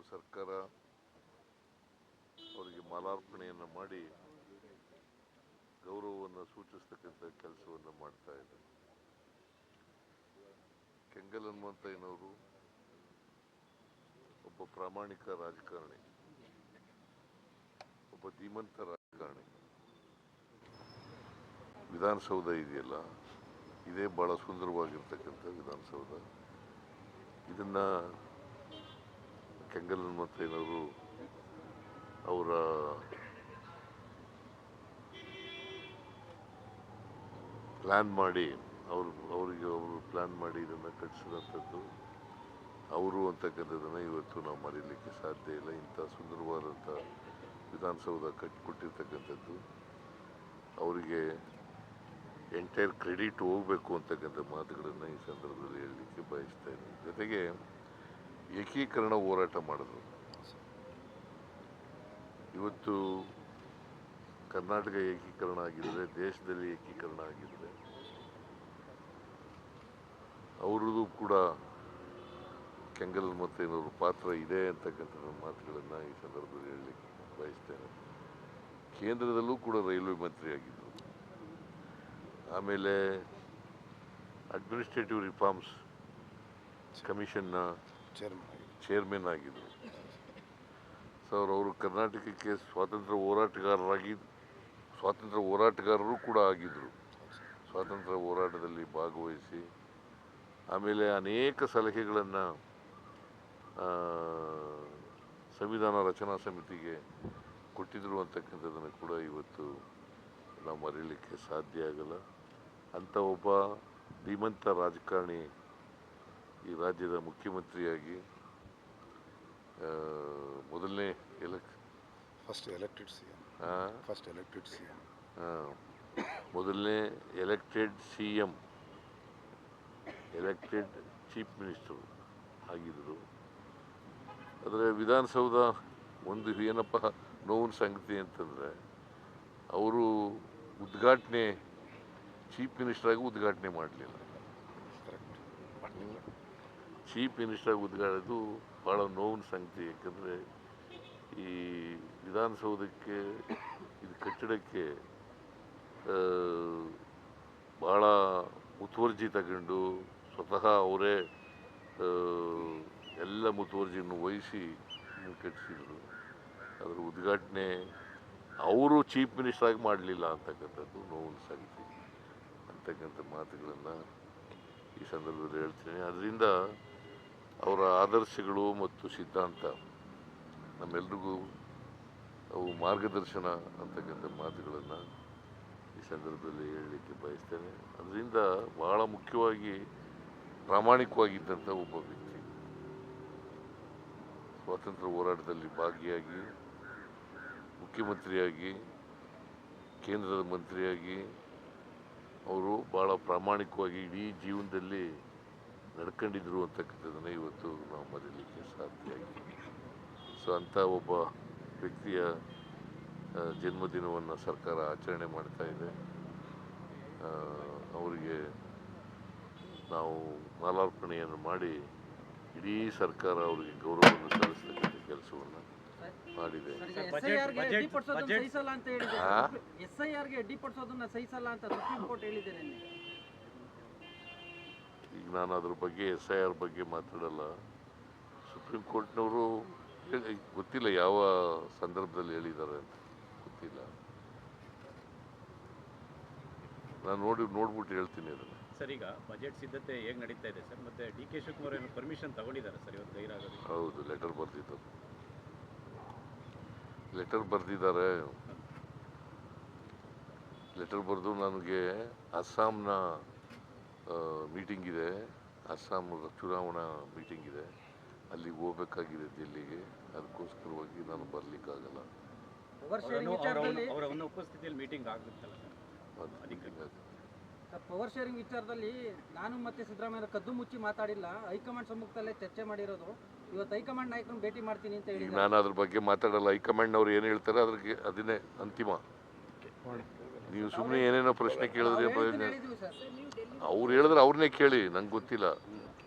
ಮತ್ತು ಸರ್ಕಾರ ಅವರಿಗೆ ಮಾಲಾರ್ಪಣೆಯನ್ನು ಮಾಡಿ ಗೌರವವನ್ನು ಸೂಚಿಸ್ತಕ್ಕಂಥ ಕೆಲಸವನ್ನು ಮಾಡ್ತಾ ಇದೆ ಕೆಂಗಲ್ ಹನುಮಂತಯ್ಯನವರು ಒಬ್ಬ ಪ್ರಾಮಾಣಿಕ ರಾಜಕಾರಣಿ, ಒಬ್ಬ ಧೀಮಂತ ರಾಜಕಾರಣಿ. ವಿಧಾನಸೌಧ ಇದೆಯಲ್ಲ, ಇದೇ ಭಾಳ ಸುಂದರವಾಗಿರ್ತಕ್ಕಂಥ ವಿಧಾನಸೌಧ. ಇದನ್ನು ಕೆಂಗಲ್ ಹನುಮಂತಯ್ಯನವರು ಅವರ ಪ್ಲ್ಯಾನ್ ಮಾಡಿ, ಅವರು, ಅವರಿಗೆ ಅವರು ಪ್ಲ್ಯಾನ್ ಮಾಡಿ ಇದನ್ನು ಕಟ್ಟಿಸಿದಂಥದ್ದು ಅವರು ಅಂತಕ್ಕಂಥದ್ದನ್ನು ಇವತ್ತು ನಾವು ಮರೀಲಿಕ್ಕೆ ಸಾಧ್ಯ ಇಲ್ಲ. ಇಂಥ ಸುಂದರವಾದಂಥ ವಿಧಾನಸೌಧ ಕಟ್ಟಿಕೊಟ್ಟಿರ್ತಕ್ಕಂಥದ್ದು ಅವರಿಗೆ ಎಂಟೈರ್ ಕ್ರೆಡಿಟ್ ಹೋಗಬೇಕು ಅಂತಕ್ಕಂಥ ಮಾತುಗಳನ್ನು ಈ ಸಂದರ್ಭದಲ್ಲಿ ಹೇಳಲಿಕ್ಕೆ ಬಯಸ್ತಾ ಇದ್ದೀನಿ. ಜೊತೆಗೆ ಏಕೀಕರಣ ಹೋರಾಟ ಮಾಡಿದ್ರು. ಇವತ್ತು ಕರ್ನಾಟಕ ಏಕೀಕರಣ ಆಗಿದ್ರೆ, ದೇಶದಲ್ಲಿ ಏಕೀಕರಣ ಆಗಿದ್ರೆ, ಅವ್ರದ್ದು ಕೂಡ ಕೆಂಗಲ್ ಮತ್ತು ಹನುಮಂತಯ್ಯನವ್ರ ಪಾತ್ರ ಇದೆ ಅಂತಕ್ಕಂಥ ಮಾತುಗಳನ್ನು ಈ ಸಂದರ್ಭದಲ್ಲಿ ಹೇಳಲಿಕ್ಕೆ ಬಯಸ್ತೇನೆ. ಕೇಂದ್ರದಲ್ಲೂ ಕೂಡ ರೈಲ್ವೆ ಮಂತ್ರಿ ಆಗಿದ್ದರು ಆಮೇಲೆ ಅಡ್ಮಿನಿಸ್ಟ್ರೇಟಿವ್ ರಿಫಾರ್ಮ್ಸ್ ಕಮಿಷನ್ನ ಚೇರ್ಮನ್ ಆಗಿದ್ದರು ಸೊ ಅವ್ರು ಅವರು ಕರ್ನಾಟಕಕ್ಕೆ ಸ್ವಾತಂತ್ರ್ಯ ಹೋರಾಟಗಾರರಾಗಿ, ಸ್ವಾತಂತ್ರ್ಯ ಹೋರಾಟಗಾರರು ಕೂಡ ಆಗಿದ್ದರು ಸ್ವಾತಂತ್ರ್ಯ ಹೋರಾಟದಲ್ಲಿ ಭಾಗವಹಿಸಿ, ಆಮೇಲೆ ಅನೇಕ ಸಲಹೆಗಳನ್ನು ಸಂವಿಧಾನ ರಚನಾ ಸಮಿತಿಗೆ ಕೊಟ್ಟಿದ್ರು ಅಂತಕ್ಕಂಥದ್ದನ್ನು ಕೂಡ ಇವತ್ತು ನಾವು ಮರೀಲಿಕ್ಕೆ ಸಾಧ್ಯ ಆಗಲ್ಲ. ಅಂಥ ಒಬ್ಬ ಧೀಮಂತ ರಾಜಕಾರಣಿ ಈ ರಾಜ್ಯದ ಮುಖ್ಯಮಂತ್ರಿಯಾಗಿ ಮೊದಲನೇ elect first elected C M first elected C M ಮೊದಲನೇ elected C M elected chief minister ಆಗಿದ್ದರು. ಆದರೆ ವಿಧಾನಸೌಧ ಒಂದು ಏನಪ್ಪ ನೋವಿನ ಸಂಗತಿ ಅಂತಂದರೆ ಅವರು ಉದ್ಘಾಟನೆ ಚೀಫ್ ಮಿನಿಸ್ಟರಾಗಿ ಉದ್ಘಾಟನೆ ಮಾಡಲಿಲ್ಲ. ಕರೆಕ್ಟ್ ಚೀಫ್ ಮಿನಿಸ್ಟರ್ ಉದ್ಗಾಡೋದು ಭಾಳ ನೋವಿನ ಸಂಗತಿ. ಯಾಕಂದರೆ ಈ ವಿಧಾನಸೌಧಕ್ಕೆ, ಇದು ಕಟ್ಟಡಕ್ಕೆ ಭಾಳ ಮುತುವರ್ಜಿ ತಗೊಂಡು ಸ್ವತಃ ಅವರೇ ಎಲ್ಲ ಮುತುವರ್ಜಿಯನ್ನು ವಹಿಸಿ ಕಟ್ಟಿಸಿದರು. ಅದರ ಉದ್ಘಾಟನೆ ಅವರು ಚೀಫ್ ಮಿನಿಸ್ಟರಾಗಿ ಮಾಡಲಿಲ್ಲ ಅಂತಕ್ಕಂಥದ್ದು ನೋವಿನ ಸಂಗತಿ. ಅಂತಕ್ಕಂಥ ಮಾತುಗಳನ್ನು ಈ ಸಂದರ್ಭದಲ್ಲಿ ಹೇಳ್ತೀನಿ. ಅದರಿಂದ ಅವರ ಆದರ್ಶಗಳು ಮತ್ತು ಸಿದ್ಧಾಂತ ನಮ್ಮೆಲ್ರಿಗೂ ಅವು ಮಾರ್ಗದರ್ಶನ ಅಂತಕ್ಕಂಥ ಮಾತುಗಳನ್ನು ಈ ಸಂದರ್ಭದಲ್ಲಿ ಹೇಳಲಿಕ್ಕೆ ಬಯಸ್ತೇನೆ. ಅದರಿಂದ ಬಹಳ ಮುಖ್ಯವಾಗಿ ಪ್ರಾಮಾಣಿಕವಾಗಿದ್ದಂಥ ಒಬ್ಬ ವ್ಯಕ್ತಿ ಸ್ವಾತಂತ್ರ್ಯ ಹೋರಾಟದಲ್ಲಿ ಭಾಗಿಯಾಗಿ, ಮುಖ್ಯಮಂತ್ರಿಯಾಗಿ, ಕೇಂದ್ರದ ಮಂತ್ರಿಯಾಗಿ, ಅವರು ಭಾಳ ಪ್ರಾಮಾಣಿಕವಾಗಿ ಇಡೀ ಜೀವನದಲ್ಲಿ ನಡ್ಕೊಂಡಿದ್ರು ಅಂತಕ್ಕಂಥದ್ದನ್ನು ಇವತ್ತು ನಾವು ಮರೀಲಿಕ್ಕೆ ಸಾಧ್ಯ ಆಗಿದೆ ಸೊ ಅಂಥ ಒಬ್ಬ ವ್ಯಕ್ತಿಯ ಜನ್ಮದಿನವನ್ನು ಸರ್ಕಾರ ಆಚರಣೆ ಮಾಡ್ತಾ ಇದೆ. ಅವರಿಗೆ ನಾವು ಮಾಲಾರ್ಪಣೆಯನ್ನು ಮಾಡಿ ಇಡೀ ಸರ್ಕಾರ ಅವರಿಗೆ ಗೌರವವನ್ನು ಸಲ್ಲಿಸ್ತಕ್ಕಂಥ ಕೆಲಸವನ್ನು ಮಾಡಿದೆ. ಸಹಿಸಲ್ಲ ಅಂತ ಹೇಳಿದೆ? ಎಸ್ ಐ ಆರ್ಗೆ ಅಡ್ಡಿಪಡಿಸೋದನ್ನ ಸಹಿಸಲ್ಲ ಅಂತ ಸುಪ್ರೀಂ ಕೋರ್ಟ್ ಹೇಳಿದೆ ನಾನು ಅದ್ರ ಬಗ್ಗೆ ಎಸ್ ಐ ಆರ್ ಬಗ್ಗೆ ಮಾತಾಡಲ್ಲ. ಸುಪ್ರೀಂ ಕೋರ್ಟ್ನವರು ಗೊತ್ತಿಲ್ಲ ಯಾವ ಸಂದರ್ಭದಲ್ಲಿ ಹೇಳಿದ್ದಾರೆ ಅಂತ. ಗೊತ್ತಿಲ್ಲ. ನಾನು ನೋಡಿ ನೋಡ್ಬಿಟ್ಟು ಹೇಳ್ತೀನಿ ಅದನ್ನು. ಸರ್ ಈಗ ಬಜೆಟ್ ಸಿದ್ಧತೆ ಹೇಗೆ ನಡೀತಾ ಇದೆ ಸರ್? ಮತ್ತೆ ಡಿ ಕೆ ಶಿವಕುಮಾರ್ ಏನು ಪರ್ಮಿಷನ್ ತಗೊಂಡಿದ್ದಾರೆ ಸರ್ ಇವತ್ತು ಗೈರಾಗೋದು? ಹೌದು ಲೆಟರ್ ಬರೆದಿದ್ದು. ಲೆಟರ್ ಬರೆದಿದ್ದಾರೆ. ಲೆಟರ್ ಬರೆದು ನನಗೆ ಅಸ್ಸಾಂನ ಮೀಟಿಂಗ್ ಇದೆ. ಅಸ್ಸಾಂ ಚುನಾವಣಾ ಮೀಟಿಂಗ್ ಇದೆ. ಅಲ್ಲಿಗೆ ಹೋಗ್ಬೇಕಾಗಿದೆ ದಿಲ್ಲಿಗೆ ಅದಕ್ಕೋಸ್ಕರವಾಗಿ ನಾನು ಬರಲಿಕ್ಕಾಗಲ್ಲ. ಪವರ್ ಶೇರಿಂಗ್ ವಿಚಾರದಲ್ಲಿ ಅವರ ಒಂದು ಉಪಸ್ಥಿತಿಯಲ್ಲಿ ಮೀಟಿಂಗ್ ಆಗುತ್ತಲ್ಲ ಪವರ್ ಶೇರಿಂಗ್ ವಿಚಾರದಲ್ಲಿ ನಾನು ಮತ್ತೆ ಸಿದ್ದರಾಮಯ್ಯ ಕದ್ದು ಮುಚ್ಚಿ ಮಾತಾಡಿಲ್ಲ. ಹೈಕಮಾಂಡ್ ಸಮ್ಮುಖದಲ್ಲೇ ಚರ್ಚೆ ಮಾಡಿರೋದು. ಇವತ್ತು ಹೈಕಮಾಂಡ್ ನಾಯಕರು ಭೇಟಿ ಮಾಡ್ತೀನಿ ಅಂತ ಹೇಳಿ ನಾನು ಅದ್ರ ಬಗ್ಗೆ ಮಾತಾಡಲ್ಲ. ಹೈಕಮಾಂಡ್ನವ್ರು ಏನು ಹೇಳ್ತಾರೆ? ಅದ್ರಿಗೆ ಅದನ್ನೇ ಅಂತಿಮ. ನೀವು ಸುಮ್ಮನೆ ಏನೇನೋ ಪ್ರಶ್ನೆ ಕೇಳಿದ್ರೆ ಪ್ರಯೋಜನ ಅವ್ರು ಹೇಳಿದ್ರೆ ಅವ್ರನ್ನೇ ಕೇಳಿ ನಂಗೆ ಗೊತ್ತಿಲ್ಲ.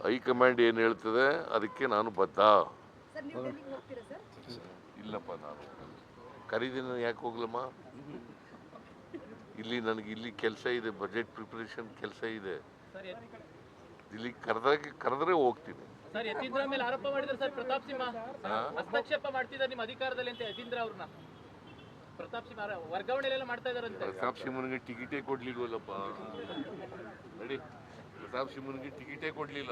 ಹೈಕಮಾಂಡ್ ಏನು ಹೇಳ್ತದೆ ಅದಕ್ಕೆ ನಾನು ಬದ್ಧ. ಸರ್ ನೀವು ಡೆಲ್ಲಿಗೆ ಹೋಗ್ತೀರಾ ಸರ್? ಇಲ್ಲಪ್ಪ ನಾನು ಕರೀದಿನ ಯಾಕೆ ಹೋಗ್ಲಮ್ಮ? ಇಲ್ಲಿ ನನಗೆ ಇಲ್ಲಿ ಕೆಲಸ ಇದೆ ಬಜೆಟ್ ಪ್ರಿಪರೇಷನ್ ಕೆಲಸ ಇದೆ. ಇಲ್ಲಿ ಕರೆದಾಗ ಕರೆದ್ರೆ ಹೋಗ್ತೀನಿ. ಸರ್ ಯತೀಂದ್ರ ಮೇಲೆ ಆರೋಪ ಮಾಡಿದ್ರೆ ಸರ್ ಪ್ರತಾಪ್ ಸಿಂಹ? ಹಸ್ತಕ್ಷೇಪ ಮಾಡ್ತಿದ್ದಾರೆ ನಿಮ್ಮ ಅಧಿಕಾರದಲ್ಲಿ ಅಂತ ಯತೀಂದ್ರ ಅವ್ರನ್ನ. ಪ್ರತಾಪ್ ಸಿಂಹ ವರ್ಗಾವಣೆ ಮಾಡ್ತಾ ಇದಾರಂತೆ ಪ್ರತಾಪ್ ಸಿಂಹನಿಗೆ ಟಿಕೆಟೇ ಕೊಡ್ಲಿಲ್ವಲ್ಲಪ್ಪ? ನಡಿ. ಪ್ರತಾಪ್ ಸಿಂಹನಿಗೆ ಟಿಕೆಟೇ ಕೊಡ್ಲಿಲ್ಲ.